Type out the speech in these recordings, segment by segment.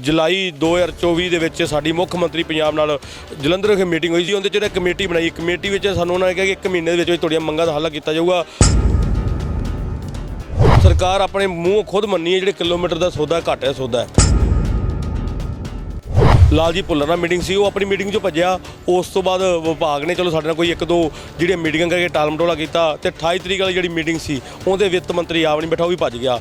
ਜੁਲਾਈ 2024 ਦੇ ਵਿੱਚ ਸਾਡੀ ਮੁੱਖ ਮੰਤਰੀ ਪੰਜਾਬ ਨਾਲ ਜਲੰਧਰ ਵਿਖੇ ਮੀਟਿੰਗ ਹੋਈ ਸੀ। ਉਹਦੇ 'ਚ ਜਿਹੜਾ ਕਮੇਟੀ ਬਣਾਈ। ਕਮੇਟੀ ਵਿੱਚ ਸਾਨੂੰ ਉਹਨਾਂ ਨੇ ਕਿਹਾ ਕਿ ਇੱਕ ਮਹੀਨੇ ਦੇ ਵਿੱਚ ਵਿੱਚ ਤੁਹਾਡੀਆਂ ਮੰਗਾਂ ਦਾ ਹੱਲ ਕੀਤਾ ਜਾਊਗਾ। ਸਰਕਾਰ ਆਪਣੇ ਮੂੰਹ ਖੁਦ ਮੰਨੀ ਹੈ, ਜਿਹੜੇ ਕਿਲੋਮੀਟਰ ਦਾ ਸੌਦਾ ਘੱਟ ਹੈ, ਸੌਦਾ ਹੈ। ਲਾਲਜੀ ਭੁੱਲਰ ਨਾਲ ਮੀਟਿੰਗ ਸੀ। ਉਹ ਆਪਣੀ ਮੀਟਿੰਗ 'ਚੋਂ ਭੱਜਿਆ। ਉਸ ਤੋਂ ਬਾਅਦ ਵਿਭਾਗ ਨੇ, ਚਲੋ, ਸਾਡੇ ਨਾਲ ਕੋਈ ਇੱਕ ਦੋ ਜਿਹੜੀਆਂ ਮੀਟਿੰਗਾਂ ਕਰਕੇ ਟਾਲਮਟੋਲਾ ਕੀਤਾ ਤੇ 28 ਤਰੀਕ ਵਾਲੀ ਜਿਹੜੀ ਮੀਟਿੰਗ ਸੀ, ਉਹਦੇ ਵਿੱਤ ਮੰਤਰੀ ਆਪ ਨਹੀਂ ਬੈਠਾ, ਉਹ ਵੀ ਭੱਜ ਗਿਆ।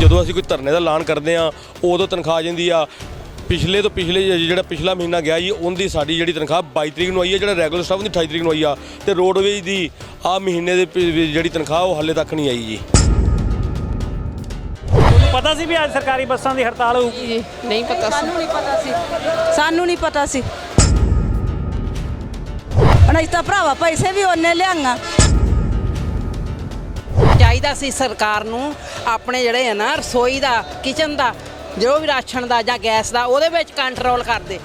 ਜਦੋਂ ਅਸੀਂ ਕੋਈ ਧਰਨੇ ਦਾ ਐਲਾਨ ਕਰਦੇ ਆ ਉਦੋਂ ਤਨਖਾਹ ਆ ਜਾਂਦੀ ਆ। ਪਿਛਲੇ ਤੋਂ ਪਿਛਲੇ ਜਿਹੜਾ ਪਿਛਲਾ ਮਹੀਨਾ ਗਿਆ ਜੀ ਉਹਦੀ ਸਾਡੀ ਜਿਹੜੀ ਤਨਖਾਹ 22 ਤਰੀਕ ਨੂੰ ਆਈ ਹੈ ਜਿਹੜਾ ਰੈਗੂਲਰ ਸਟਾਫ ਦੀ 28 ਤਰੀਕ ਨੂੰ ਆਈ ਆ। ਤੇ ਰੋਡਵੇਜ ਦੀ ਆ ਮਹੀਨੇ ਦੇ ਜਿਹੜੀ ਤਨਖਾਹ ਉਹ ਹਾਲੇ ਤੱਕ ਨਹੀਂ ਆਈ ਜੀ। ਤੁਹਾਨੂੰ ਪਤਾ ਸੀ ਵੀ ਅੱਜ ਸਰਕਾਰੀ ਬੱਸਾਂ ਦੀ ਹੜਤਾਲ ਹੋਊਗੀ ਜੀ ਨਹੀਂ ਪਤਾ ਸੀ। ਸਾਨੂੰ ਨਹੀਂ ਪਤਾ ਸੀ। ਸਾਨੂੰ ਨਹੀਂ ਪਤਾ ਸੀ। ਹੁਣ ਅਸੀਂ ਤਾਂ ਭਰਾਵਾ ਪੈਸੇ ਵੀ ਉਹਨੇ ਲਿਆਂਗਾ। ਚਾਹੀਦਾ ਸੀ ਸਰਕਾਰ ਨੂੰ ਆਪਣੇ ਜਿਹੜੇ ਆ ਨਾ, ਰਸੋਈ ਦਾ ਕਿਚਨ ਦਾ, ਜੋ ਵੀ ਰਾਸ਼ਨ ਦਾ ਜਾਂ ਗੈਸ ਦਾ, ਉਹਦੇ ਵਿੱਚ ਕੰਟਰੋਲ ਕਰਦੇ।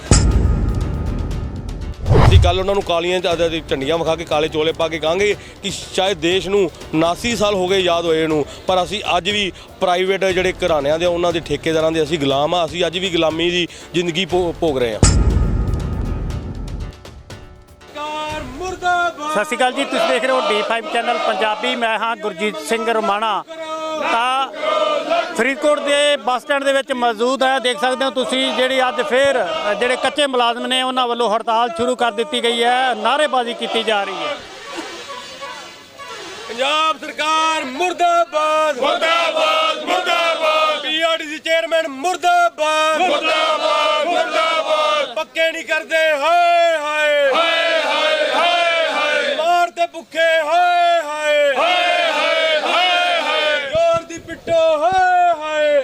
ਅਸੀਂ ਕੱਲ ਉਹਨਾਂ ਨੂੰ ਕਾਲੀਆਂ ਚ- ਝੰਡੀਆਂ ਵਿਖਾ ਕੇ ਕਾਲੇ ਚੋਲੇ ਪਾ ਕੇ ਕਹਾਂਗੇ ਕਿ ਸ਼ਾਇਦ ਦੇਸ਼ ਨੂੰ 79 ਸਾਲ ਹੋ ਗਏ ਯਾਦ ਹੋਏ ਨੂੰ ਪਰ ਅਸੀਂ ਅੱਜ ਵੀ ਪ੍ਰਾਈਵੇਟ ਜਿਹੜੇ ਘਰਾਣਿਆਂ ਦੇ ਉਹਨਾਂ ਦੇ ਠੇਕੇਦਾਰਾਂ ਦੇ ਅਸੀਂ ਗੁਲਾਮ ਆ, ਅਸੀਂ ਅੱਜ ਵੀ ਗੁਲਾਮੀ ਦੀ ਜ਼ਿੰਦਗੀ ਭੋ- ਭੋਗ ਰਹੇ ਹਾਂ ਸਤਿ ਸ਼੍ਰੀ ਅਕਾਲ ਜੀ ਤੁਸੀਂ ਦੇਖ ਰਹੇ ਹੋ D5 ਚੈਨਲ ਪੰਜਾਬੀ ਮੈਂ ਹਾਂ ਗੁਰਜੀਤ ਸਿੰਘ ਰਮਾਣਾ। ਤਾਂ ਫਰੀਦਕੋਟ ਦੇ ਬੱਸ ਸਟੈਂਡ ਦੇ ਵਿੱਚ ਮੌਜੂਦ ਹੈ ਦੇਖ ਸਕਦੇ ਹੋ ਤੁਸੀਂ ਜਿਹੜੀ ਅੱਜ ਫੇਰ ਜਿਹੜੇ ਕੱਚੇ ਮੁਲਾਜ਼ਮ ਨੇ ਉਹਨਾਂ ਵੱਲੋਂ ਹੜਤਾਲ ਸ਼ੁਰੂ ਕਰ ਦਿੱਤੀ ਗਈ ਹੈ ਨਾਅਰੇਬਾਜ਼ੀ ਕੀਤੀ ਜਾ ਰਹੀ ਹੈ। ਪੰਜਾਬ ਸਰਕਾਰ ਮੁਰਦਾਬਾਦ। ਮੁਰਦਾਬਾਦ ਮੁਰਦਾਬਾਦ। ਪੀਆਰਡੀਸੀ ਚੇਅਰਮੈਨ ਮੁਰਦਾਬਾਦ। ਮੁਰਦਾਬਾਦ ਮੁਰਦਾਬਾਦ। ਪੱਕੇ ਨਹੀਂ ਕਰਦੇ ਹਾਏ। ਹਾਏ। ਹਾਏ ਹਾਏ। ਹਾਏ ਹਾਏ ਹਾਏ ਹਾਏ ਜ਼ੋਰ ਦੀ ਪਿੱਟੋ, ਹਾਏ ਹਾਏ।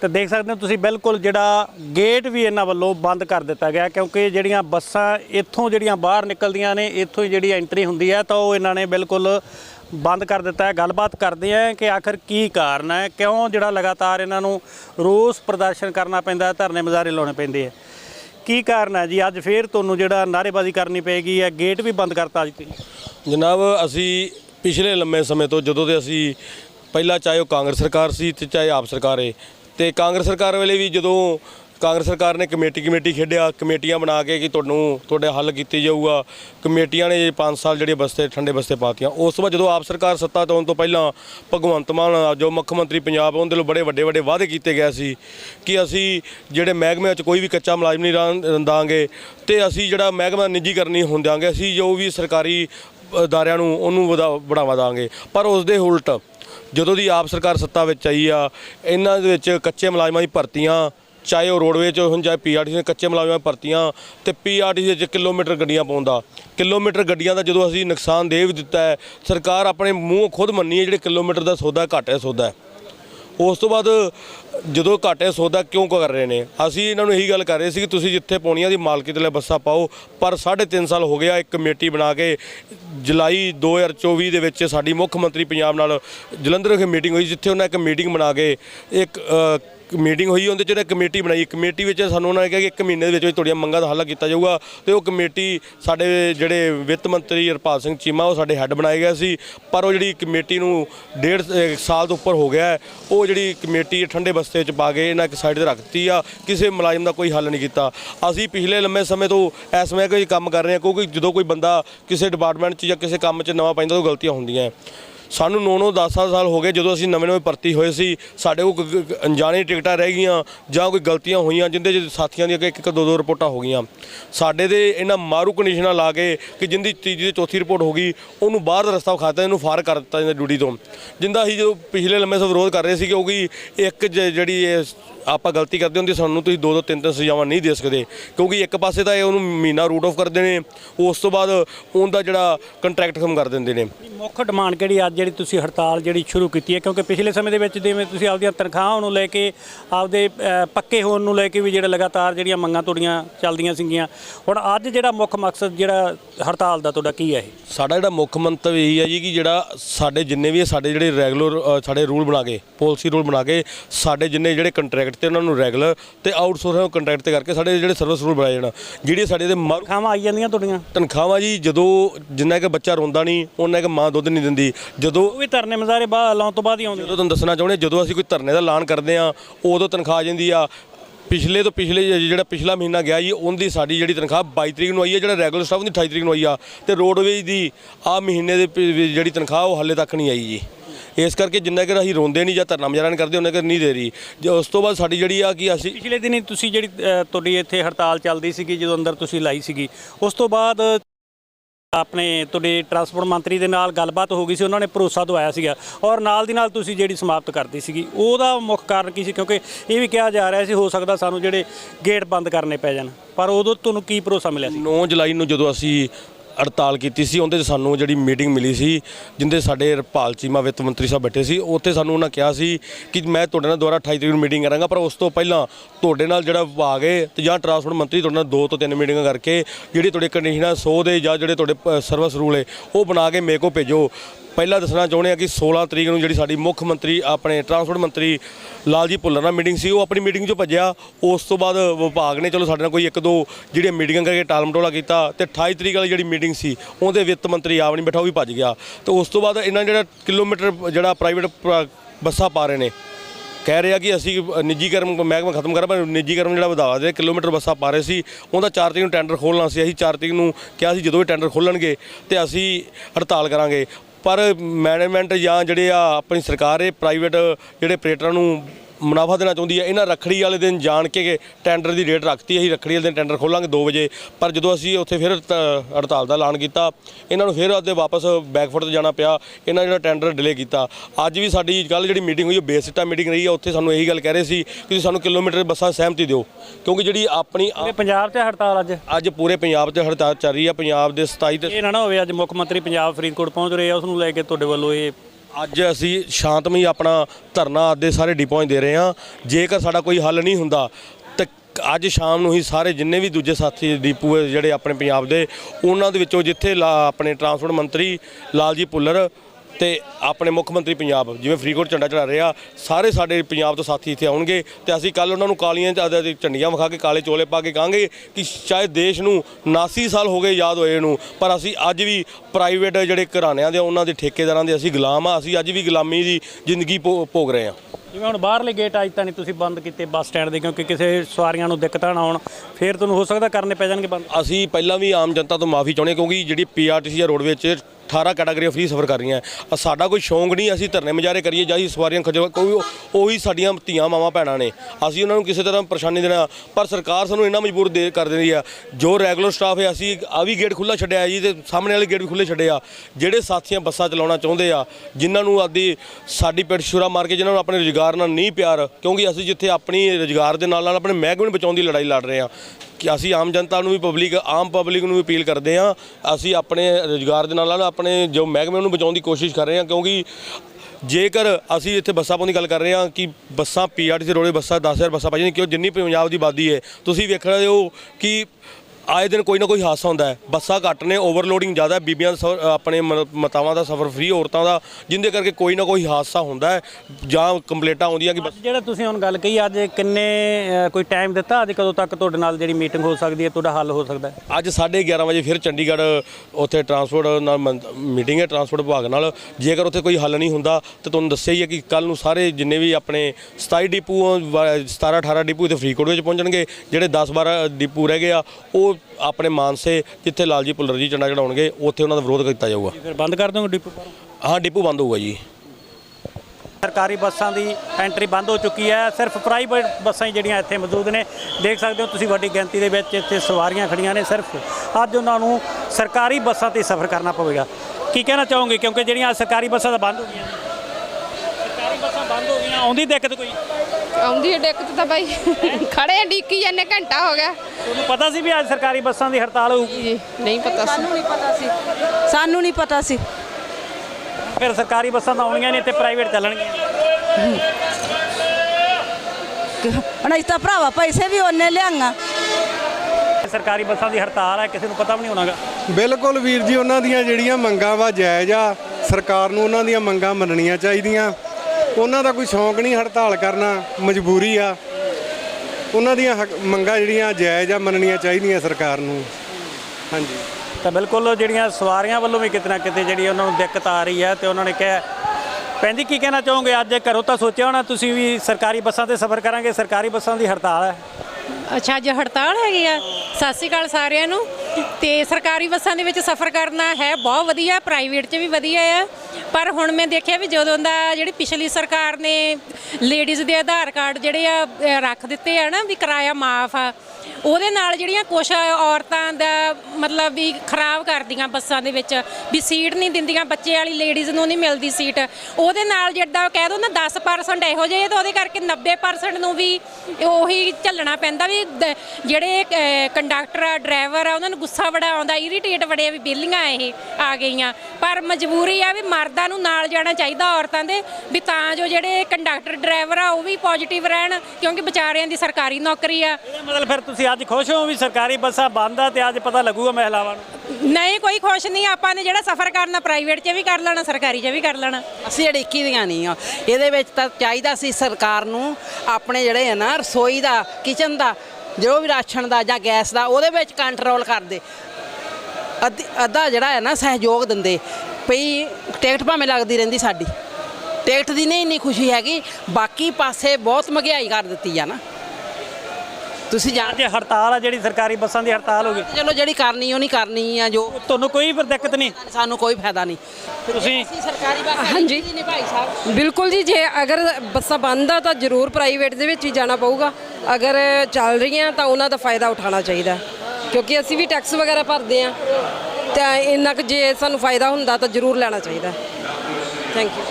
ਤੇ ਦੇਖ ਸਕਦੇ ਹੋ ਤੁਸੀਂ ਬਿਲਕੁਲ ਜਿਹੜਾ ਗੇਟ ਵੀ ਇਹਨਾਂ ਵੱਲੋਂ ਬੰਦ ਕਰ ਦਿੱਤਾ ਗਿਆ, ਕਿਉਂਕਿ ਜਿਹੜੀਆਂ ਬੱਸਾਂ ਇੱਥੋਂ ਜਿਹੜੀਆਂ ਬਾਹਰ ਨਿਕਲਦੀਆਂ ਨੇ, ਇੱਥੋਂ ਹੀ ਜਿਹੜੀ ਐਂਟਰੀ ਹੁੰਦੀ ਹੈ, ਤਾਂ ਉਹ ਇਹਨਾਂ ਨੇ ਬਿਲਕੁਲ ਬੰਦ ਕਰ ਦਿੱਤਾ ਹੈ। ਗੱਲਬਾਤ ਕਰਦੇ ਆ ਕਿ ਆਖਰ ਕੀ ਕਾਰਨ ਹੈ, ਕਿਉਂ ਜਿਹੜਾ ਲਗਾਤਾਰ ਇਹਨਾਂ ਨੂੰ ਰੋਸ ਪ੍ਰਦਰਸ਼ਨ ਕਰਨਾ ਪੈਂਦਾ ਧਰਨੇ ਮੁਜ਼ਾਹਰੇ ਲਾਉਣੇ ਪੈਂਦੇ ਆ। ਕੀ ਕਾਰਨ ਹੈ ਜੀ? ਅੱਜ ਫੇਰ ਤੁਹਾਨੂੰ ਜਿਹੜਾ ਨਾਅਰੇਬਾਜ਼ੀ ਕਰਨੀ ਪਏਗੀ ਹੈ ਗੇਟ ਵੀ ਬੰਦ ਕਰਤਾ ਅੱਜ ਤੁਸੀਂ। ਜਨਾਬ, ਅਸੀਂ ਪਿਛਲੇ ਲੰਮੇ ਸਮੇਂ ਤੋਂ ਜਦੋਂ ਦੇ ਅਸੀਂ ਪਹਿਲਾਂ ਚਾਹੇ ਉਹ ਕਾਂਗਰਸ ਸਰਕਾਰ ਸੀ ਤੇ ਚਾਹੇ ਆਪ ਸਰਕਾਰ ਹੈ ਤੇ ਕਾਂਗਰਸ ਸਰਕਾਰ ਵੇਲੇ ਵੀ ਜਦੋਂ ਕਾਂਗਰਸ ਸਰਕਾਰ ਨੇ ਕਮੇਟੀ ਕਮੇਟੀ ਖੇਡਿਆ, ਕਮੇਟੀਆਂ ਬਣਾ ਕੇ ਕਿ ਤੁਹਾਨੂੰ, ਤੁਹਾਡੇ ਹੱਲ ਕੀਤੀ ਜਾਊਗਾ। ਕਮੇਟੀਆਂ ਨੇ 5 ਸਾਲ ਜਿਹੜੇ ਬਸਤੇ, ਠੰਡੇ ਬਸਤੇ ਪਾਤੀਆਂ। ਉਸ ਤੋਂ ਬਾਅਦ ਜਦੋਂ ਆਪ ਸਰਕਾਰ ਸੱਤਾ ਤੋਂ ਆਉਣ ਤੋਂ ਪਹਿਲਾਂ ਭਗਵੰਤ ਮਾਨ, ਜੋ ਮੁੱਖ ਮੰਤਰੀ ਪੰਜਾਬ ਉਹਦੇ ਲਈ ਬੜੇ ਵੱਡੇ ਵੱਡੇ ਵਾਅਦੇ ਕੀਤੇ ਗਏ ਸੀ ਕਿ ਅਸੀਂ ਜਿਹੜੇ ਮਹਿਕਮਿਆਂ 'ਚ ਕੋਈ ਵੀ ਕੱਚਾ ਮੁਲਾਜ਼ਮ ਨਹੀਂ ਰਾਂ- ਦਾਂਗੇ ਤੇ ਅਸੀਂ ਜਿਹੜਾ ਮਹਿਕਮਾ ਨਿੱਜੀਕਰਨ ਨਹੀਂ ਹੋਣ ਦਿਆਂਗੇ, ਅਸੀਂ ਜੋ ਵੀ ਸਰਕਾਰੀ ਅਦਾਰਿਆਂ ਨੂੰ ਉਹਨੂੰ ਵਧਾ- ਬੜਾਵਾ ਦਾਂਗੇ। ਪਰ ਉਸ ਦੇ ਉਲਟ ਜਦੋਂ ਦੀ ਆਪ ਸਰਕਾਰ ਸੱਤਾ ਵਿੱਚ ਆਈ ਆ, ਇਹਨਾਂ ਦੇ ਵਿੱਚ ਕੱਚੇ ਮੁਲਾਜ਼ਮਾਂ ਦੀ ਭਰਤੀਆਂ ਚਾਹੇ ਉਹ ਰੋਡਵੇਜ ਹੋਣ, ਚਾਹੇ ਪੀਆਰਟੀਸੀ ਦੇ ਕੱਚੇ ਮੁਲਾਜ਼ਮਾਂ ਦੀ ਭਰਤੀਆਂ, ਤੇ ਪੀਆਰਟੀਸੀ ਵਿੱਚ ਕਿਲੋਮੀਟਰ ਗੱਡੀਆਂ ਪਾਉਂਦਾ ਕਿਲੋਮੀਟਰ ਗੱਡੀਆਂ ਦਾ ਜਦੋਂ ਅਸੀਂ ਨੁਕਸਾਨ ਦੇ ਵੀ ਦਿੱਤਾ ਹੈ, ਸਰਕਾਰ ਆਪਣੇ ਮੂੰਹ ਖੁਦ ਮੰਨੀ ਹੈ, ਜਿਹੜੇ ਕਿਲੋਮੀਟਰ ਦਾ ਸੌਦਾ ਘੱਟ ਹੈ, ਸੌਦਾ ਉਸ ਤੋਂ ਬਾਅਦ ਜਦੋਂ ਘਾਟੇ ਸੌਦਾ ਕਿਉਂ ਕਰ ਰਹੇ ਨੇ? ਅਸੀਂ ਇਹਨਾਂ ਨੂੰ ਇਹੀ ਗੱਲ ਕਰ ਰਹੇ ਸੀ ਕਿ ਤੁਸੀਂ ਜਿੱਥੇ ਪਾਉਣੀਆਂ ਦੀ ਮਾਲਕੀ ਲਈ ਬੱਸਾਂ ਪਾਓ, ਪਰ 3.5 ਸਾਲ ਹੋ ਗਿਆ ਇੱਕ ਕਮੇਟੀ ਬਣਾ ਕੇ ਜੁਲਾਈ 2024 ਦੇ ਵਿੱਚ ਸਾਡੀ ਮੁੱਖ ਮੰਤਰੀ ਪੰਜਾਬ ਨਾਲ ਜਲੰਧਰ ਵਿਖੇ ਮੀਟਿੰਗ ਹੋਈ, ਜਿੱਥੇ ਉਹਨਾਂ ਇੱਕ ਮੀਟਿੰਗ ਬਣਾ ਕੇ ਇੱਕ ਮੀਟਿੰਗ ਹੋਈ, ਉਹਦੇ 'ਚ ਕਮੇਟੀ ਬਣਾਈ। ਕਮੇਟੀ ਵਿੱਚ ਸਾਨੂੰ ਉਹਨਾਂ ਨੇ ਕਿਹਾ ਕਿ ਇੱਕ ਮਹੀਨੇ ਦੇ ਵਿੱਚ ਵਿੱਚ ਤੁਹਾਡੀਆਂ ਮੰਗਾਂ ਦਾ ਹੱਲ ਕੀਤਾ ਜਾਊਗਾ ਤੇ ਉਹ ਕਮੇਟੀ ਸਾਡੇ ਜਿਹੜੇ ਵਿੱਤ ਮੰਤਰੀ ਹਰਪਾਲ ਸਿੰਘ ਚੀਮਾ, ਉਹ ਸਾਡੇ ਹੈੱਡ ਬਣਾਏ ਗਏ ਸੀ। ਪਰ ਉਹ ਜਿਹੜੀ ਕਮੇਟੀ ਨੂੰ ਡੇਢ ਸਾਲ ਤੋਂ ਉੱਪਰ ਹੋ ਗਿਆ ਉਹ ਜਿਹੜੀ ਕਮੇਟੀ ਠੰਡੇ ਬਸਤੇ 'ਚ ਪਾ ਕੇ ਇਹਨਾਂ ਇੱਕ ਸਾਈਡ ਤੇ ਰੱਖ ਦਿੱਤੀ ਆ, ਕਿਸੇ ਮੁਲਾਜ਼ਮ ਦਾ ਕੋਈ ਹੱਲ ਨਹੀਂ ਕੀਤਾ ਅਸੀਂ ਪਿਛਲੇ ਲੰਮੇ ਸਮੇਂ ਤੋਂ ਇਸ ਸਮੇਂ ਕੋਈ ਕੰਮ ਕਰ ਰਹੇ ਹਾਂ, ਕਿਉਂਕਿ ਜਦੋਂ ਕੋਈ ਬੰਦਾ ਕਿਸੇ ਡਿਪਾਰਟਮੈਂਟ 'ਚ ਜਾਂ ਕਿਸੇ ਕੰਮ 'ਚ ਨਵਾਂ ਪੈਂਦਾ ਤਾਂ ਗਲਤੀਆਂ ਹੁੰਦੀਆਂ ਹੈ। ਸਾਨੂੰ 9-9 10 ਸਾਲ ਹੋ ਗਏ ਜਦੋਂ ਅਸੀਂ ਨਵੇਂ-ਨਵੇਂ ਭਰਤੀ ਹੋਏ ਸੀ, ਸਾਡੇ ਕੋਲ ਗ- ਅਣਜਾਣੇ ਟਿਕਟਾਂ ਰਹਿ ਗਈਆਂ ਜਾਂ ਕੋਈ ਗਲਤੀਆਂ ਹੋਈਆਂ ਜਿੰਦੇ ਚ ਸਾਥੀਆਂ ਦੀਆਂ ਇੱਕ ਇੱਕ ਦੋ ਦੋ ਰਿਪੋਰਟਾਂ ਹੋ ਗਈਆਂ। ਸਾਡੇ ਦੇ ਇਹਨਾਂ ਮਾਰੂ ਕੰਡੀਸ਼ਨਾਂ ਲਾ ਕੇ ਕਿ ਜਿੰਦੀ ਤੀਜੀ ਤੇ ਚੌਥੀ ਰਿਪੋਰਟ ਹੋ ਗਈ, ਉਹਨੂੰ ਬਾਹਰ ਦਾ ਰਸਤਾ ਵਿਖਾਤਾ, ਇਹਨੂੰ ਫਾਰ ਕਰ ਦਿੱਤਾ ਜਾਂਦਾ ਡਿਊਟੀ ਤੋਂ। ਜਿੰਦਾ ਅਸੀਂ ਜਦੋਂ ਪਿਛਲੇ ਲੰਮੇ ਸਭ ਵਿਰੋਧ ਕਰ ਰਹੇ ਸੀ ਕਿਉਂਕਿ ਇੱਕ ਜਿਹੜੀ ਆਪਾਂ ਗਲਤੀ ਕਰਦੇ ਹੁੰਦੇ ਸਾਨੂੰ ਤੁਸੀਂ ਦੋ ਦੋ ਤਿੰਨ ਤਿੰਨ ਸਜ਼ਾਵਾਂ ਨਹੀਂ ਦੇ ਸਕਦੇ। ਕਿਉਂਕਿ ਇੱਕ ਪਾਸੇ ਤਾਂ ਇਹ ਉਹਨੂੰ ਮਹੀਨਾ ਰੂਟ ਆਫ ਕਰਦੇ ਨੇ ਉਸ ਤੋਂ ਬਾਅਦ ਉਹਦਾ ਜਿਹੜਾ ਕੰਟਰੈਕਟ ਖਤਮ ਕਰ ਦਿੰਦੇ ਨੇ। ਮੁੱਖ ਡਿਮਾਂਡ ਕਿਹੜੀ ਅੱਜ ਜਿਹੜੀ ਤੁਸੀਂ ਹੜਤਾਲ ਜਿਹੜੀ ਸ਼ੁਰੂ ਕੀਤੀ ਹੈ ਕਿਉਂਕਿ ਪਿਛਲੇ ਸਮੇਂ ਦੇ ਵਿੱਚ ਜਿਵੇਂ ਤੁਸੀਂ ਆਪਦੀਆਂ ਤਨਖਾਹਾਂ ਨੂੰ ਲੈ ਕੇ ਆਪਦੇ ਪੱਕੇ ਹੋਣ ਨੂੰ ਲੈ ਕੇ ਵੀ ਜਿਹੜਾ ਲਗਾਤਾਰ ਜਿਹੜੀਆਂ ਮੰਗਾਂ ਤੁਹਾਡੀਆਂ ਚੱਲਦੀਆਂ ਸੀਗੀਆਂ ਹੁਣ ਅੱਜ ਜਿਹੜਾ ਮੁੱਖ ਮਕਸਦ ਜਿਹੜਾ ਹੜਤਾਲ ਦਾ ਤੁਹਾਡਾ ਕੀ ਹੈ ਇਹ? ਸਾਡਾ ਜਿਹੜਾ ਮੁੱਖ ਮੰਤਵ ਇਹੀ ਹੈ ਜੀ ਕਿ ਜਿਹੜਾ ਸਾਡੇ ਜਿੰਨੇ ਵੀ ਸਾਡੇ ਜਿਹੜੇ ਰੈਗੂਲਰ ਸਾਡੇ ਰੂਲ ਬਣਾ ਕੇ ਪਾਲਿਸੀ ਰੂਲ ਬਣਾ ਕੇ ਸਾਡੇ ਜਿੰਨੇ ਜਿਹੜੇ ਕੰਟਰੈਕਟ ਕੰਟਰੈਕਟ ਤੇ ਉਹਨਾਂ ਨੂੰ ਰੈਗੂਲਰ ਤੇ ਆਊਟਸੋਰਸ ਕੰਟਰੈਕਟ ਤੇ ਕਰਕੇ ਸਾਡੇ ਜਿਹੜੇ ਸਰਵਿਸ ਰੂਲ ਬਣਾਏ ਜਾਣ ਜਿਹੜੇ ਸਾਡੇ ਦੇ ਖਾਵਾਂ ਆਈ ਜਾਂਦੀਆਂ ਤੁਹਾਡੀਆਂ? ਤਨਖਾਹਾਂ ਜੀ ਜਦੋਂ ਜਿੰਨਾ ਕਿ ਬੱਚਾ ਰੋਂਦਾ ਨਹੀਂ ਉਹਨਾਂ ਕਿ ਮਾਂ ਦੁੱਧ ਨਹੀਂ ਦਿੰਦੀ। ਜਦੋਂ ਉਹ ਵੀ ਧਰਨੇ ਮਜ਼ਾਰੇ ਬਾਅਦ ਲਾਉਣ ਤੋਂ ਬਾਅਦ ਹੀ ਆਉਂਦੇ ਜਦੋਂ ਤੁਹਾਨੂੰ ਦੱਸਣਾ ਚਾਹੁੰਦੇ ਜਦੋਂ ਅਸੀਂ ਕੋਈ ਧਰਨੇ ਦਾ ਐਲਾਨ ਕਰਦੇ ਆ ਉਦੋਂ ਤਨਖਾਹ ਆ ਜਾਂਦੀ ਆ। ਪਿਛਲੇ ਤੋਂ ਪਿਛਲੇ ਜਿਹੜਾ ਪਿਛਲਾ ਮਹੀਨਾ ਗਿਆ ਜੀ ਉਹਦੀ ਸਾਡੀ ਜਿਹੜੀ ਤਨਖਾਹ 22 ਤਰੀਕ ਨੂੰ ਆਈ ਹੈ ਜਿਹੜਾ ਰੈਗੂਲਰ ਸਟਾਫ ਦੀ 28 ਤਰੀਕ ਨੂੰ ਆਈ ਆ। ਤੇ ਰੋਡਵੇਜ ਦੀ ਆ ਮਹੀਨੇ ਦੇ ਜਿਹੜੀ ਤਨਖਾਹ ਉਹ ਹਾਲੇ ਤੱਕ ਨਹੀਂ ਆਈ ਜੀ। ਇਸ ਕਰਕੇ ਜਿੰਨਾ ਕਿ ਅਸੀਂ ਰੋਂਦੇ ਨਹੀਂ ਜਾਂ ਧਰਨਾ ਮੁਜ਼ਾਹਰਾ ਨਹੀਂ ਕਰਦੇ ਉਹਨਾਂ ਕਿ ਨਹੀਂ ਦੇ ਰਹੀ। ਜੇ ਉਸ ਤੋਂ ਬਾਅਦ ਸਾਡੀ ਜਿਹੜੀ ਆ ਕਿ ਅਸੀਂ ਪਿਛਲੇ ਦਿਨੀ ਤੁਸੀਂ ਜਿਹੜੀ ਤੁਹਾਡੀ ਇੱਥੇ ਹੜਤਾਲ ਚੱਲਦੀ ਸੀਗੀ ਜਦੋਂ ਅੰਦਰ ਤੁਸੀਂ ਲਾਈ ਸੀਗੀ ਉਸ ਤੋਂ ਬਾਅਦ ਆਪਣੇ ਤੁਹਾਡੇ ਟਰਾਂਸਪੋਰਟ ਮੰਤਰੀ ਦੇ ਨਾਲ ਗੱਲਬਾਤ ਹੋ ਗਈ ਸੀ ਉਹਨਾਂ ਨੇ ਭਰੋਸਾ ਦਵਾਇਆ ਸੀਗਾ ਔਰ ਨਾਲ ਦੀ ਨਾਲ ਤੁਸੀਂ ਜਿਹੜੀ ਸਮਾਪਤ ਕਰਦੀ ਸੀਗੀ ਉਹਦਾ ਮੁੱਖ ਕਾਰਨ ਕੀ ਸੀ? ਕਿਉਂਕਿ ਇਹ ਵੀ ਕਿਹਾ ਜਾ ਰਿਹਾ ਸੀ ਹੋ ਸਕਦਾ ਸਾਨੂੰ ਜਿਹੜੇ ਗੇਟ ਬੰਦ ਕਰਨੇ ਪੈ ਜਾਣ ਪਰ ਉਦੋਂ ਤੁਹਾਨੂੰ ਕੀ ਭਰੋਸਾ ਮਿਲਿਆ ਸੀ? 9 ਜੁਲਾਈ ਨੂੰ ਜਦੋਂ ਅਸੀਂ ਹੜਤਾਲ ਕੀਤੀ ਸੀ, ਉਹਦੇ 'ਚ ਸਾਨੂੰ ਜਿਹੜੀ ਮੀਟਿੰਗ ਮਿਲੀ ਸੀ, ਜਿੰਦੇ ਸਾਡੇ ਰਪਾਲ ਚੀਮਾ ਵਿੱਤ ਮੰਤਰੀ ਸਾਹਿਬ ਬੈਠੇ ਸੀ, ਉੱਥੇ ਸਾਨੂੰ ਉਹਨਾਂ ਕਿਹਾ ਸੀ ਕਿ ਮੈਂ ਤੁਹਾਡੇ ਨਾਲ ਦੁਬਾਰਾ 28 ਤਰੀਕ ਨੂੰ ਮੀਟਿੰਗ ਕਰਾਂਗਾ, ਪਰ ਉਸ ਤੋਂ ਪਹਿਲਾਂ ਤੁਹਾਡੇ ਨਾਲ ਜਿਹੜਾ ਵਿਭਾਗ ਹੈ ਤੇ ਜਾਂ ਟਰਾਂਸਪੋਰਟ ਮੰਤਰੀ ਤੁਹਾਡੇ ਨਾਲ ਦੋ ਤੋਂ ਤਿੰਨ ਮੀਟਿੰਗਾਂ ਕਰਕੇ ਜਿਹੜੀ ਤੁਹਾਡੇ ਕੰਡੀਸ਼ਨਾਂ 100 ਦੇ ਜਾਂ ਜਿਹੜੇ ਤੁਹਾਡੇ ਸਰਵਿਸ ਰੂਲ ਹੈ ਉਹ ਬਣਾ ਕੇ ਮੇਰੇ ਕੋ ਭੇਜੋ। ਪਹਿਲਾਂ ਦੱਸਣਾ ਚਾਹੁੰਦੇ ਆ ਕਿ 16 ਤਰੀਕ ਨੂੰ ਜਿਹੜੀ ਸਾਡੀ ਮੁੱਖ ਮੰਤਰੀ, ਆਪਣੇ ਟਰਾਂਸਪੋਰਟ ਮੰਤਰੀ ਲਾਲਜੀ ਭੁੱਲਰ ਨਾਲ ਮੀਟਿੰਗ ਸੀ, ਉਹ ਆਪਣੀ ਮੀਟਿੰਗ 'ਚੋਂ ਭੱਜਿਆ। ਉਸ ਤੋਂ ਬਾਅਦ ਵਿਭਾਗ ਨੇ ਚਲੋ ਸਾਡੇ ਨਾਲ ਕੋਈ ਇੱਕ ਦੋ ਜਿਹੜੀਆਂ ਮੀਟਿੰਗਾਂ ਕਰਕੇ ਟਾਲਮਟੋਲਾ ਕੀਤਾ ਤੇ 28 ਤਰੀਕ ਵਾਲੀ ਜਿਹੜੀ ਮੀਟਿੰਗ ਸੀ, ਉਹਦੇ ਵਿੱਤ ਮੰਤਰੀ ਆਪ ਨਹੀਂ ਬੈਠਾ, ਉਹ ਵੀ ਭੱਜ ਗਿਆ। ਤੇ ਉਸ ਤੋਂ ਬਾਅਦ ਇਹਨਾਂ ਜਿਹੜਾ ਕਿਲੋਮੀਟਰ ਜਿਹੜਾ ਪ੍ਰਾਈਵੇਟ ਬੱਸਾਂ ਪਾ ਰਹੇ ਨੇ, ਕਹਿ ਰਿਹਾ ਕਿ ਅਸੀਂ ਨਿੱਜੀਕਰਨ ਮਹਿਕਮਾ ਖਤਮ ਕਰ, ਪਰ ਨਿੱਜੀਕਰਨ ਜਿਹੜਾ ਵਧਾਵਾ ਦੇ ਕਿਲੋਮੀਟਰ ਬੱਸਾਂ ਪਾ ਰਹੇ ਸੀ, ਉਹਦਾ 4 ਤਰੀਕ ਨੂੰ ਟੈਂਡਰ ਖੋਲਣਾ ਸੀ। ਅਸੀਂ 4 ਤਰੀਕ ਨੂੰ ਕਿਹਾ ਸੀ ਜਦੋਂ ਵੀ ਟੈਂਡਰ ਖੋਲਣਗੇ ਤੇ ਅਸੀਂ ਹੜਤਾਲ ਕਰਾਂਗੇ। ਪਰ ਮੈਨੇਜਮੈਂਟ ਜਾਂ ਜਿਹੜੇ ਆ ਆਪਣੀ ਸਰਕਾਰ ਇਹ ਪ੍ਰਾਈਵੇਟ ਜਿਹੜੇ ਆਪਰੇਟਰਾਂ ਨੂੰ ਮੁਨਾਫਾ ਦੇਣਾ ਚਾਹੁੰਦੀ ਹੈ। ਇਹਨਾਂ ਰੱਖੜੀ ਵਾਲੇ ਦਿਨ ਜਾਣ ਕੇ ਟੈਂਡਰ ਦੀ ਡੇਟ ਰੱਖਤੀ ਅਸੀਂ ਰੱਖੜੀ ਵਾਲੇ ਦਿਨ ਟੈਂਡਰ ਖੋਲਾਂਗੇ 2 ਵਜੇ। ਪਰ ਜਦੋਂ ਅਸੀਂ ਉੱਥੇ ਫਿਰ ਤ- ਹੜਤਾਲ ਦਾ ਐਲਾਨ ਕੀਤਾ ਇਹਨਾਂ ਨੂੰ ਫਿਰ ਉਹਦੇ ਵਾਪਸ ਬੈਕਫੁੱਟ ਤੇ ਜਾਣਾ ਪਿਆ। ਇਹਨਾਂ ਜਿਹੜਾ ਟੈਂਡਰ ਡਿਲੇ ਕੀਤਾ। ਅੱਜ ਵੀ ਸਾਡੀ ਕੱਲ ਜਿਹੜੀ ਮੀਟਿੰਗ ਹੋਈ ਉਹ ਬੇਸਿਕਟਾ ਮੀਟਿੰਗ ਰਹੀ ਹੈ। ਉੱਥੇ ਸਾਨੂੰ ਇਹੀ ਗੱਲ ਕਹਿ ਰਹੇ ਸੀ ਕਿ ਤੁਸੀਂ ਸਾਨੂੰ ਕਿਲੋਮੀਟਰ ਬੱਸਾਂ ਸਹਿਮਤੀ ਦਿਓ। ਕਿਉਂਕਿ ਜਿਹੜੀ ਆਪਣੀ ਪੰਜਾਬ 'ਚ ਹੜਤਾਲ ਅੱਜ? ਅੱਜ ਪੂਰੇ ਪੰਜਾਬ 'ਤੇ ਹੜਤਾਲ ਚੱਲ ਰਹੀ ਹੈ। ਪੰਜਾਬ ਦੇ 27 ਤੇ ਇਹ ਨਾ ਨਾ ਹੋਵੇ ਅੱਜ ਮੁੱਖ ਮੰਤਰੀ ਪੰਜਾਬ ਫਰੀਦਕੋਟ ਪਹੁੰਚ ਰਹੇ ਆ। ਉਸ ਨੂੰ ਲੈ ਕੇ ਤੁਹਾਡੇ ਵੱਲੋਂ ਇਹ ਅੱਜ ਅਸੀਂ ਸ਼ਾਂਤਮਈ ਆਪਣਾ ਧਰਨਾ ਆਦੇ ਸਾਰੇ ਡਿਪੋਆਂ ਦੇ ਰਹੇ ਹਾਂ। ਜੇਕਰ ਸਾਡਾ ਕੋਈ ਹੱਲ ਨਹੀਂ ਹੁੰਦਾ, ਤਾਂ ਅੱਜ ਸ਼ਾਮ ਨੂੰ ਹੀ ਸਾਰੇ ਜਿੰਨੇ ਵੀ ਦੂਜੇ ਸਾਥੀ ਡੀਪੂ ਜਿਹੜੇ ਆਪਣੇ ਪੰਜਾਬ ਦੇ, ਉਹਨਾਂ ਦੇ ਵਿੱਚੋਂ ਜਿੱਥੇ ਲਾ- ਆਪਣੇ ਟਰਾਂਸਪੋਰਟ ਮੰਤਰੀ ਲਾਲਜੀ ਭੁੱਲਰ ਤੇ ਆਪਣੇ ਮੁੱਖ ਮੰਤਰੀ ਪੰਜਾਬ ਜਿਵੇਂ ਫਰੀਦਕੋਟ ਝੰਡਾ ਚੜਾ ਰਿਹਾ ਸਾਰੇ ਸਾਡੇ ਪੰਜਾਬ ਤੋਂ ਸਾਥੀ ਇੱਥੇ ਆਉਣਗੇ ਤੇ ਅਸੀਂ ਕੱਲ ਉਹਨਾਂ ਨੂੰ ਕਾਲੀਆਂ ਝੰਡੀਆਂ ਵਿਖਾ ਕੇ ਕਾਲੇ ਚੋਲੇ ਪਾ ਕੇ ਕਹਾਂਗੇ ਕਿ ਸ਼ਾਇਦ ਦੇਸ਼ ਨੂੰ 79 ਸਾਲ ਹੋ ਗਏ ਯਾਦ ਹੋਏ ਨੂੰ ਪਰ ਅਸੀਂ ਅੱਜ ਵੀ ਪ੍ਰਾਈਵੇਟ ਜਿਹੜੇ ਘਰਾਣਿਆਂ ਦੇ ਉਹਨਾਂ ਦੇ ਠੇਕੇਦਾਰਾਂ ਦੇ ਅਸੀਂ ਗੁਲਾਮ ਆ ਅਸੀਂ ਅੱਜ ਵੀ ਗੁਲਾਮੀ ਦੀ ਜ਼ਿੰਦਗੀ ਭੋਗ ਰਹੇ ਹਾਂ ਜਿਵੇਂ ਹੁਣ ਬਾਹਰਲੇ ਗੇਟ ਅੱਜ ਤਾਂ ਨਹੀਂ ਤੁਸੀਂ ਬੰਦ ਕੀਤੇ ਬੱਸ ਸਟੈਂਡ ਦੇ ਕਿਉਂਕਿ ਕਿਸੇ ਸਵਾਰੀਆਂ ਨੂੰ ਦਿੱਕਤਾਂ ਨਾ ਆਉਣ ਫਿਰ ਤੁਹਾਨੂੰ ਹੋ ਸਕਦਾ ਕਰਨੇ ਪੈ ਜਾਣਗੇ ਬੰਦ। ਅਸੀਂ ਪਹਿਲਾਂ ਵੀ ਆਮ ਜਨਤਾ ਤੋਂ ਮਾਫੀ ਚਾਹੁੰਦੇ ਕਿਉਂਕਿ ਜਿਹੜੀ ਪੀਆਰਟੀਸੀ ਜਾਂ ਰੋਡਵੇਜ਼ 'ਚ 18 ਕੈਟਾਗਰੀਆਂ ਫ੍ਰੀ ਸਫ਼ਰ ਕਰ ਰਹੀਆਂ। ਅ, ਸਾਡਾ ਕੋਈ ਸ਼ੌਂਕ ਨਹੀਂ, ਅਸੀਂ ਧਰਨੇ ਮੁਜ਼ਾਹਰੇ ਕਰੀਏ, ਜਾਂ ਅਸੀਂ ਸਵਾਰੀਆਂ ਖਜੋ ਕੋਈ ਉਹੀ ਸਾਡੀਆਂ ਧੀਆਂ ਮਾਵਾਂ ਭੈਣਾਂ ਨੇ। ਅਸੀਂ ਉਹਨਾਂ ਨੂੰ ਕਿਸੇ ਤਰ੍ਹਾਂ ਪਰੇਸ਼ਾਨੀ ਦੇਣਾ। ਪਰ ਸਰਕਾਰ ਸਾਨੂੰ ਇੰਨਾ ਮਜਬੂਰ ਦੇ ਕਰ ਦਿੰਦੀ ਆ। ਜੋ ਰੈਗੂਲਰ ਸਟਾਫ ਹੈ, ਅਸੀਂ ਆ ਵੀ ਗੇਟ ਖੁੱਲਾ ਛੱਡਿਆ ਜੀ, ਤੇ ਸਾਹਮਣੇ ਵਾਲੇ ਗੇਟ ਵੀ ਖੁੱਲੇ ਛੱਡੇ ਆ। ਜਿਹੜੇ ਸਾਥੀਆਂ ਬੱਸਾਂ ਚਲਾਉਣਾ ਚਾਹੁੰਦੇ ਆ, ਜਿਨ੍ਹਾਂ ਨੂੰ ਆਦੀ ਸਾਡੀ ਪਿੱਠ ਛੁਰਾ ਮਾਰ ਕੇ, ਜਿਨ੍ਹਾਂ ਨੂੰ ਆਪਣੇ ਰੁਜ਼ਗਾਰ ਨਾਲ ਨਹੀਂ ਪਿਆਰ, ਕਿਉਂਕਿ ਅਸੀਂ ਜਿੱਥੇ ਆਪਣੀ ਰੁਜ਼ਗਾਰ ਦੇ ਨਾਲ ਨਾਲ ਆਪਣੇ ਮਹਿਕਮੇ ਨੂੰ ਬਚਾਉਣ ਦੀ ਲੜਾਈ ਲੜ ਰਹੇ ਆ। ਕਿ ਅਸੀਂ ਆਮ ਜਨਤਾ ਨੂੰ ਵੀ ਪਬਲਿਕ ਆਮ ਪਬਲਿਕ ਨੂੰ ਵੀ ਅਪੀਲ ਕਰਦੇ ਆ ਅਸੀਂ ਆਪਣੇ ਰੁਜ਼ਗਾਰ ਦੇ ਨਾਲ ਨਾਲ ਆਪਣੇ ਜੋ ਮਹਿਕਮੇ ਨੂੰ ਬਚਾਉਣ ਦੀ ਕੋਸ਼ਿਸ਼ ਕਰ ਰਹੇ ਆ ਕਿਉਂਕਿ ਜੇਕਰ ਅਸੀਂ ਇੱਥੇ ਬੱਸਾਂ ਪਾਉਣ ਦੀ ਗੱਲ ਕਰ ਰਹੇ ਹਾਂ ਕਿ ਬੱਸਾਂ ਪੀਆਰਟੀਸੀ ਰੋਡੇ ਬੱਸਾਂ 10000 ਬੱਸਾਂ ਭਾਜੀ ਕਿਉਂ ਜਿੰਨੀ ਪੰਜਾਬ ਦੀ ਆਬਾਦੀ ਹੈ, ਤੁਸੀਂ ਵੇਖ ਰਹੇ ਹੋ ਕਿ ਆਏ ਦਿਨ ਕੋਈ ਨਾ ਕੋਈ ਹਾਦਸਾ ਹੁੰਦਾ ਹੈ। ਬੱਸਾਂ ਘੱਟ ਨੇ ਓਵਰਲੋਡਿੰਗ ਜ਼ਿਆਦਾ ਹੈ, ਬੀਬੀਆਂ ਦਾ ਸਫ਼ਰ- ਆਪਣੇ ਮ- ਮਾਤਾਵਾਂ ਦਾ ਸਫ਼ਰ ਫ੍ਰੀ ਔਰਤਾਂ ਦਾ ਜਿੰਦੇ ਕਰਕੇ ਕੋਈ ਨਾ ਕੋਈ ਹਾਦਸਾ ਹੁੰਦਾ ਹੈ। ਜਾਂ ਕੰਪਲੇਂਟਾਂ ਆਉਂਦੀਆਂ ਕਿ ਬੱਸ ਜਿਹੜਾ ਤੁਸੀਂ ਹੁਣ ਗੱਲ ਕਹੀ ਅੱਜ ਕਿੰਨੇ ਅ, ਕੋਈ ਟਾਈਮ ਦਿੱਤਾ? ਅੱਜ ਕਦੋਂ ਤੱਕ ਤੁਹਾਡੇ ਨਾਲ ਜਿਹੜੀ ਮੀਟਿੰਗ ਹੋ ਸਕਦੀ ਹੈ ਤੁਹਾਡਾ ਹੱਲ ਹੋ ਸਕਦਾ ਹੈ? ਅੱਜ 11:30 ਵਜੇ ਫਿਰ ਚੰਡੀਗੜ੍ਹ ਉੱਥੇ ਟਰਾਂਸਪੋਰਟ ਨਾਲ ਮੀਟਿੰਗ ਹੈ ਟਰਾਂਸਪੋਰਟ ਵਿਭਾਗ ਨਾਲ। ਜੇਕਰ ਉੱਥੇ ਕੋਈ ਹੱਲ ਨਹੀਂ ਹੁੰਦਾ ਤਾਂ ਤੁਹਾਨੂੰ ਦੱਸਿਆ ਹੀ ਹੈ ਕਿ ਕੱਲ ਨੂੰ ਸਾਰੇ ਜਿੰਨੇ ਵੀ ਆਪਣੇ 27 ਡਿਪੂ 17 18 ਡਿਪੂ ਤੇ ਫਰੀਦਕੋਟ ਵਿੱਚ ਪਹੁੰਚਣਗੇ ਜਿਹੜੇ 10 12 ਡਿਪੂ ਰਹਿ ਗਏ ਆ ਉਹ ਆਪਣੇ ਮਾਨਸੇ ਜਿੱਥੇ ਲਾਲਜੀ ਭੁੱਲਰ ਜੀ ਝੰਡਾ ਚੜਾਉਣਗੇ ਉੱਥੇ ਉਹਨਾਂ ਦਾ ਵਿਰੋਧ ਕੀਤਾ ਜਾਊਗਾ। ਫਿਰ ਬੰਦ ਕਰ ਦੋਗੇ ਡਿਪੂ ਪਰ ਹਾਂ ਡਿਪੂ ਬੰਦ ਹੋਊਗਾ ਜੀ। ਸਰਕਾਰੀ ਬੱਸਾਂ ਦੀ ਐਂਟਰੀ ਬੰਦ ਹੋ ਚੁੱਕੀ ਹੈ। ਸਿਰਫ ਪ੍ਰਾਈਵੇਟ ਬੱਸਾਂ ਹੀ ਜਿਹੜੀਆਂ ਇੱਥੇ ਮੌਜੂਦ ਨੇ। ਦੇਖ ਸਕਦੇ ਹੋ ਤੁਸੀਂ ਵੱਡੀ ਗਿਣਤੀ ਦੇ ਵਿੱਚ ਇੱਥੇ ਸਵਾਰੀਆਂ ਖੜੀਆਂ ਨੇ। ਸਿਰਫ ਅੱਜ ਉਹਨਾਂ ਨੂੰ ਸਰਕਾਰੀ ਬੱਸਾਂ ਤੇ ਸਫ਼ਰ ਕਰਨਾ ਪਵੇਗਾ। ਕੀ ਕਹਿਣਾ ਚਾਹੋਗੇ? ਕਿਉਂਕਿ ਜਿਹੜੀਆਂ ਸਰਕਾਰੀ ਬੱਸਾਂ ਤਾਂ ਬੰਦ ਹੋ ਗਈਆਂ ਬੱਸਾਂ ਬੰਦ ਹੋ ਗਈਆਂ ਆਉਂਦੀ ਦਿੱਕਤ ਕੋਈ? ਆਉਂਦੀ ਹੈ ਦਿੱਕਤ ਤਾਂ ਬਾਈ। ਖੜੇ ਆ ਡੀਕੀ ਜਾਂਦੇ ਘੰਟਾ ਹੋ ਗਿਆ। ਤੁਹਾਨੂੰ ਪਤਾ ਸੀ ਵੀ ਅੱਜ ਸਰਕਾਰੀ ਬੱਸਾਂ ਦੀ ਹੜਤਾਲ ਹੋਊਗੀ? ਜੀ ਨਹੀਂ ਪਤਾ ਸੀ। ਸਾਨੂੰ ਨਹੀਂ ਪਤਾ ਸੀ। ਸਾਨੂੰ ਨਹੀਂ ਪਤਾ ਸੀ। ਫਿਰ ਸਰਕਾਰੀ ਬੱਸਾਂ ਤਾਂ ਆਉਣੀਆਂ ਨਹੀਂ ਤੇ ਪ੍ਰਾਈਵੇਟ ਚੱਲਣਗੀਆਂ। ਹੁਣ ਅਸੀਂ ਤਾਂ ਭਰਾਵਾ ਪੈਸੇ ਵੀ ਉਹਨੇ ਲਿਆਂਗਾ। ਸਰਕਾਰੀ ਬੱਸਾਂ ਦੀ ਹੜਤਾਲ ਹੈ ਕਿਸੇ ਨੂੰ ਪਤਾ ਵੀ ਨਹੀਂ ਹੋਣਾਗਾ। ਬਿਲਕੁਲ ਵੀਰ ਜੀ ਉਹਨਾਂ ਦੀਆਂ ਜਿਹੜੀਆਂ ਮੰਗਾਂ ਵਾ ਜਾਇਜ਼ ਆ ਸਰਕਾਰ ਨੂੰ ਉਹਨਾਂ ਦੀਆਂ ਮੰਗਾਂ ਮੰਨਣੀਆਂ ਚਾਹੀਦੀਆਂ। ਉਹਨਾਂ ਦਾ ਕੋਈ ਸ਼ੌਂਕ ਨਹੀਂ ਹੜਤਾਲ ਕਰਨਾ ਮਜਬੂਰੀ ਆ। ਉਹਨਾਂ ਦੀਆਂ ਮੰਗਾਂ ਜਿਹੜੀਆਂ ਜਾਇਜ਼ ਆ ਮੰਨਣੀਆਂ ਚਾਹੀਦੀਆਂ ਸਰਕਾਰ ਨੂੰ। ਹਾਂਜੀ। ਤਾਂ ਬਿਲਕੁਲ ਜਿਹੜੀਆਂ ਸਵਾਰੀਆਂ ਵੱਲੋਂ ਵੀ ਕਿਤੇ ਨਾ ਕਿਤੇ ਜਿਹੜੀ ਉਹਨਾਂ ਨੂੰ ਦਿੱਕਤ ਆ ਰਹੀ ਹੈ ਤੇ ਉਹਨਾਂ ਨੇ ਕਿਹਾ ਜੀ ਕੀ ਕਹਿਣਾ ਚਾਹੋਗੇ? ਅੱਜ ਘਰੋਂ ਤਾਂ ਸੋਚਿਆ ਹੋਣਾ ਤੁਸੀਂ ਵੀ ਸਰਕਾਰੀ ਬੱਸਾਂ ਤੇ ਸਫ਼ਰ ਕਰਾਂਗੇ ਸਰਕਾਰੀ ਬੱਸਾਂ ਦੀ ਹੜਤਾਲ ਹੈ। ਅੱਛਾ ਅੱਜ ਹੜਤਾਲ ਹੈਗੀ ਆ। ਸਤਿ ਸ਼੍ਰੀ ਅਕਾਲ ਸਾਰਿਆਂ ਨੂੰ। ਤੇ ਸਰਕਾਰੀ ਬੱਸਾਂ ਦੇ ਵਿੱਚ ਸਫ਼ਰ ਕਰਨਾ ਹੈ, ਬਹੁਤ ਵਧੀਆ ਪ੍ਰਾਈਵੇਟ 'ਚ ਵੀ ਵਧੀਆ ਆ। ਪਰ ਹੁਣ ਮੈਂ ਦੇਖਿਆ ਵੀ ਜਦੋਂ ਦਾ ਜਿਹੜੀ ਪਿਛਲੀ ਸਰਕਾਰ ਨੇ ਲੇਡੀਜ਼ ਦੇ ਆਧਾਰ ਕਾਰਡ ਜਿਹੜੇ ਆ ਰੱਖ ਦਿੱਤੇ ਆ ਨਾ ਵੀ ਕਿਰਾਇਆ ਮਾਫ ਆ, ਉਹਦੇ ਨਾਲ ਜਿਹੜੀਆਂ ਕੁਝ ਔਰਤਾਂ ਦਾ ਮਤਲਬ ਵੀ ਖਰਾਬ ਕਰਦੀਆਂ ਬੱਸਾਂ ਦੇ ਵਿੱਚ, ਵੀ ਸੀਟ ਨਹੀਂ ਦਿੰਦੀਆਂ, ਬੱਚੇ ਵਾਲੀ ਲੇਡੀਜ਼ ਨੂੰ ਨਹੀਂ ਮਿਲਦੀ ਸੀਟ ਉਹਦੇ ਨਾਲ ਜਿਹੜਾ ਕਹਿ ਦੋ ਨਾ 10% ਇਹੋ ਜਿਹੇ ਤਾਂ ਉਹਦੇ ਕਰਕੇ 90% ਨੂੰ ਵੀ ਉਹੀ ਝੱਲਣਾ ਪੈਂਦਾ ਵੀ ਦ- ਜਿਹੜੇ ਕੰਡਕਟਰ ਆ ਡਰਾਈਵਰ ਆ, ਉਹਨਾਂ ਨੂੰ ਗੁੱਸਾ ਬੜਾ ਆਉਂਦਾ ਇਰੀਟੇਟ ਬੜੇ ਆ ਵੀ ਬੇਲੀਆਂ ਇਹ ਆ ਗਈਆਂ। ਪਰ ਮਜਬੂਰੀ ਆ ਵੀ ਮਰਦਾਂ ਨੂੰ ਨਾਲ ਜਾਣਾ ਚਾਹੀਦਾ ਔਰਤਾਂ ਦੇ ਵੀ ਤਾਂ ਜੋ ਜਿਹੜੇ ਕੰਡਕਟਰ ਡਰਾਈਵਰ ਆ ਉਹ ਵੀ ਪੋਜ਼ਿਟਿਵ ਰਹਿਣ ਕਿਉਂਕਿ ਵਿਚਾਰਿਆਂ ਦੀ ਸਰਕਾਰੀ ਨੌਕਰੀ ਆ। ਇਹਦਾ ਮਤਲਬ ਫਿਰ ਤੁਸੀਂ ਅੱਜ ਖੁਸ਼ ਹੋ ਵੀ ਸਰਕਾਰੀ ਬੱਸਾਂ ਬੰਦ ਆ ਤੇ ਅੱਜ ਪਤਾ ਲੱਗੂਗਾ ਮਹਿਲਾਵਾਂ ਨੂੰ? ਨਹੀਂ ਕੋਈ ਖੁਸ਼ ਨਹੀਂ ਆਪਾਂ ਨੇ ਜਿਹੜਾ ਸਫ਼ਰ ਕਰਨਾ ਪ੍ਰਾਈਵੇਟ 'ਚ ਵੀ ਕਰ ਲੈਣਾ ਸਰਕਾਰੀ 'ਚ ਵੀ ਕਰ ਲੈਣਾ। ਅਸੀਂ ਅੜਿੱਕੀ ਦੀਆਂ ਨਹੀਂ ਆ। ਇਹਦੇ ਵਿੱਚ ਤਾਂ ਚਾਹੀਦਾ ਸੀ ਸਰਕਾਰ ਨੂੰ ਆਪਣੇ ਜਿਹੜੇ ਆ ਨਾ ਰਸੋਈ ਦਾ ਕਿਚਨ ਦਾ ਜੋ ਵੀ ਰਾਸ਼ਨ ਦਾ ਜਾਂ ਗੈਸ ਦਾ, ਉਹਦੇ ਵਿੱਚ ਕੰਟਰੋਲ ਕਰਦੇ। ਅੱਧਾ ਜਿਹੜਾ ਹੈ ਨਾ, ਸਹਿਯੋਗ ਦਿੰਦੇ। ਪਈ ਟਿਕਟ ਭਾਵੇਂ ਲੱਗਦੀ ਰਹਿੰਦੀ ਸਾਡੀ। ਟਿਕਟ ਦੀ ਨਹੀਂ ਇੰਨੀ ਖੁਸ਼ੀ ਹੈਗੀ, ਬਾਕੀ ਪਾਸੇ ਬਹੁਤ ਮਹਿੰਗਾਈ ਕਰ ਦਿੱਤੀ ਆ ਨਾ। ਤੁਸੀਂ ਜਾਣ ਅੱਜ ਹੜਤਾਲ ਆ ਜਿਹੜੀ ਸਰਕਾਰੀ ਬੱਸਾਂ ਦੀ ਹੜਤਾਲ ਹੋ ਗਈ। ਚਲੋ ਜਿਹੜੀ ਕਰਨੀ ਉਹ ਨਹੀਂ ਕਰਨੀ ਆ ਜੋ। ਤੁਹਾਨੂੰ ਕੋਈ ਫਿਰ ਦਿੱਕਤ ਨਹੀਂ। ਸਾਨੂੰ ਕੋਈ ਫਾਇਦਾ ਨਹੀਂ। ਤੁਸੀਂ ਸਰਕਾਰੀ ਬੱਸ ਹਾਂਜੀ। ਨਹੀਂ ਭਾਈ ਸਾਹਿਬ? ਬਿਲਕੁਲ ਜੀ ਜੇ ਅਗਰ ਬੱਸਾਂ ਬੰਦ ਆ ਤਾਂ ਜ਼ਰੂਰ ਪ੍ਰਾਈਵੇਟ ਦੇ ਵਿੱਚ ਹੀ ਜਾਣਾ ਪਊਗਾ। ਅਗਰ ਚੱਲ ਰਹੀਆਂ ਤਾਂ ਉਹਨਾਂ ਦਾ ਫਾਇਦਾ ਉਠਾਉਣਾ ਚਾਹੀਦਾ ਕਿਉਂਕਿ ਅਸੀਂ ਵੀ ਟੈਕਸ ਵਗੈਰਾ ਭਰਦੇ ਆ ਤਾਂ ਇੰਨਾ ਕੁ ਜੇ ਸਾਨੂੰ ਫਾਇਦਾ ਹੁੰਦਾ ਤਾਂ ਜ਼ਰੂਰ ਲੈਣਾ ਚਾਹੀਦਾ ਥੈਂਕ ਯੂ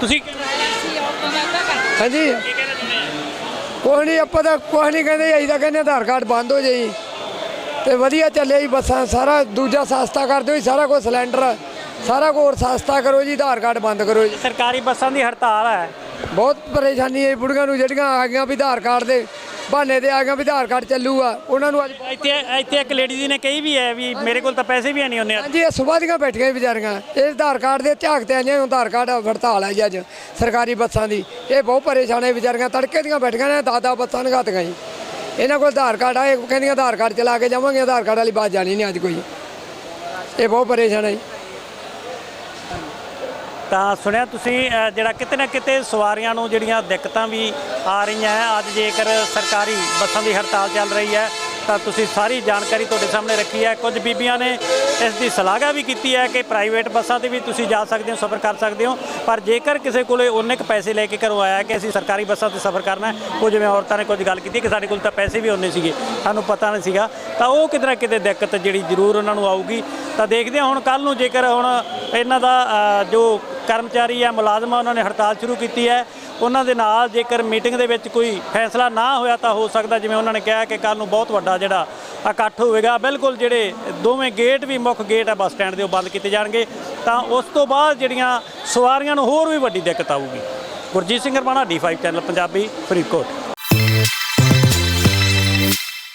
ਤੁਸੀਂ ਹਾਂਜੀ। ਕੁਛ ਨਹੀਂ ਆਪਾਂ ਤਾਂ ਕੁਛ ਨਹੀਂ ਕਹਿੰਦੇ ਅਸੀਂ ਤਾਂ ਕਹਿੰਦੇ ਆਧਾਰ ਕਾਰਡ ਬੰਦ ਹੋ ਜਾਈ ਤੇ ਵਧੀਆ ਚੱਲੇ ਜੀ ਬੱਸਾਂ ਸਾਰਾ ਦੂਜਾ ਸਸਤਾ ਕਰ ਦਿਓ ਜੀ ਸਾਰਾ ਕੁਝ ਸਿਲੰਡਰ ਸਾਰਾ ਕੁਝ ਸਸਤਾ ਕਰੋ ਜੀ ਆਧਾਰ ਕਾਰਡ ਬੰਦ ਕਰੋ ਜੀ। ਸਰਕਾਰੀ ਬੱਸਾਂ ਦੀ ਹੜਤਾਲ ਹੈ। ਬਹੁਤ ਪਰੇਸ਼ਾਨੀ ਹੈ ਬੁੜੀਆਂ ਨੂੰ ਜਿਹੜੀਆਂ ਆ ਗਈਆਂ ਵੀ ਆਧਾਰ ਕਾਰਡ ਦੇ। ਬਹਾਨੇ ਤੇ ਆ ਗਈਆਂ ਵੀ ਆਧਾਰ ਕਾਰਡ ਚੱਲੂਗਾ। ਉਹਨਾਂ ਨੂੰ ਅੱਜ ਇੱਥੇ ਇੱਥੇ ਇੱਕ ਲੇਡੀ ਜੀ ਨੇ ਕਹੀ ਵੀ ਹੈ ਵੀ ਮੇਰੇ ਕੋਲ ਤਾਂ ਪੈਸੇ ਵੀ ਨਹੀਂ ਹੁੰਦੇ ਹਾਂਜੀ ਇਹ ਸੁਬਾਹ ਦੀਆਂ ਬੈਠੀਆਂ ਵਿਚਾਰੀਆਂ। ਇਹ ਆਧਾਰ ਕਾਰਡ ਦੇ ਝਾਕ ਤੇ ਆਈਆਂ ਆਧਾਰ ਕਾਰਡ ਹੜਤਾਲ ਹੈ ਜੀ ਅੱਜ ਸਰਕਾਰੀ ਬੱਸਾਂ ਦੀ। ਇਹ ਬਹੁਤ ਪਰੇਸ਼ਾਨ ਹੈ ਵਿਚਾਰੀਆਂ ਤੜਕੇ ਦੀਆਂ ਬੈਠੀਆਂ ਨੇ ਦਾਦਾ ਬੱਸਾਂ ਨਗਾਤੀਆਂ ਜੀ ਇਹਨਾਂ ਕੋਲ ਆਧਾਰ ਕਾਰਡ ਆ ਇਹ ਕਹਿੰਦੀਆਂ ਆਧਾਰ ਕਾਰਡ ਚਲਾ ਕੇ ਜਾਵਾਂਗੇ ਆਧਾਰ ਕਾਰਡ ਵਾਲੀ ਬਾਤ ਜਾਣੀ ਨਹੀਂ ਅੱਜ ਕੋਈ। ਇਹ ਬਹੁਤ ਪਰੇਸ਼ਾਨ ਹੈ ਜੀ। ਤਾਂ ਸੁਣਿਆ ਤੁਸੀਂ ਜਿਹੜਾ ਕਿਤੇ ਨਾ ਕਿਤੇ ਸਵਾਰੀਆਂ ਨੂੰ ਜਿਹੜੀਆਂ ਦਿੱਕਤਾਂ ਵੀ ਆ ਰਹੀਆਂ ਹੈ, ਅੱਜ ਜੇਕਰ ਸਰਕਾਰੀ ਬੱਸਾਂ ਦੀ ਹੜਤਾਲ ਚੱਲ ਰਹੀ ਹੈ, ਤਾਂ ਤੁਸੀਂ ਸਾਰੀ ਜਾਣਕਾਰੀ ਤੁਹਾਡੇ ਸਾਹਮਣੇ ਰੱਖੀ ਹੈ। ਕੁਝ ਬੀਬੀਆਂ ਨੇ ਇਸ ਦੀ ਸਲਾਘਾ ਵੀ ਕੀਤੀ ਹੈ ਕਿ ਪ੍ਰਾਈਵੇਟ ਬੱਸਾਂ ਤੇ ਵੀ ਤੁਸੀਂ ਜਾ ਸਕਦੇ ਹੋ, ਸਫ਼ਰ ਕਰ ਸਕਦੇ ਹੋ। ਪਰ ਜੇਕਰ ਕਿਸੇ ਕੋਲੇ ਉਹਨੇ ਕੁ ਪੈਸੇ ਲੈ ਕੇ ਘਰੋਂ ਆਇਆ ਕਿ ਅਸੀਂ ਸਰਕਾਰੀ ਬੱਸਾਂ ਤੇ ਸਫ਼ਰ ਕਰਨਾ ਉਹ ਜਿਵੇਂ ਔਰਤਾਂ ਨੇ ਕੁਝ ਗੱਲ ਕੀਤੀ ਕਿ ਸਾਡੇ ਕੋਲ ਤਾਂ ਪੈਸੇ ਵੀ ਉਹਨੇ ਸੀਗੇ, ਸਾਨੂੰ ਪਤਾ ਨਹੀਂ ਸੀਗਾ, ਤਾਂ ਉਹ ਕਿਤੇ ਨਾ ਕਿਤੇ ਦਿੱਕਤ ਜਿਹੜੀ ਜ਼ਰੂਰ ਉਹਨਾਂ ਨੂੰ ਆਊਗੀ। ਤਾਂ ਦੇਖਦੇ ਹਾਂ ਹੁਣ ਕੱਲ ਨੂੰ ਜੇਕਰ ਹੁਣ ਇਹਨਾਂ ਦਾ ਜੋ ਕਰਮਚਾਰੀ ਆ ਮੁਲਾਜ਼ਮ ਆ ਉਹਨਾਂ ਨੇ ਹੜਤਾਲ ਸ਼ੁਰੂ ਕੀਤੀ ਹੈ ਉਹਨਾਂ ਦੇ ਨਾਲ ਜੇਕਰ ਮੀਟਿੰਗ ਦੇ ਵਿੱਚ ਕੋਈ ਫੈਸਲਾ ਨਾ ਹੋਇਆ ਤਾਂ ਹੋ ਸਕਦਾ ਜਿਵੇਂ ਉਹਨਾਂ ਨੇ ਕਿਹਾ ਕਿ ਕੱਲ ਨੂੰ ਬਹੁਤ ਵੱਡਾ ਜਿਹੜਾ ਇਕੱਠ ਹੋਵੇਗਾ। ਬਿਲਕੁਲ ਜਿਹੜੇ ਦੋਵੇਂ ਗੇਟ ਵੀ ਮੁੱਖ ਗੇਟ ਆ ਬੱਸ ਸਟੈਂਡ ਦੇ ਉਹ ਬੰਦ ਕੀਤੇ ਜਾਣਗੇ। ਤਾਂ ਉਸ ਤੋਂ ਬਾਅਦ ਜਿਹੜੀਆਂ ਸਵਾਰੀਆਂ ਨੂੰ ਹੋਰ ਵੀ ਵੱਡੀ ਦਿੱਕਤ ਆਊਗੀ। Gurjeet Singh Ramana D five channel Punjabi Faridkot.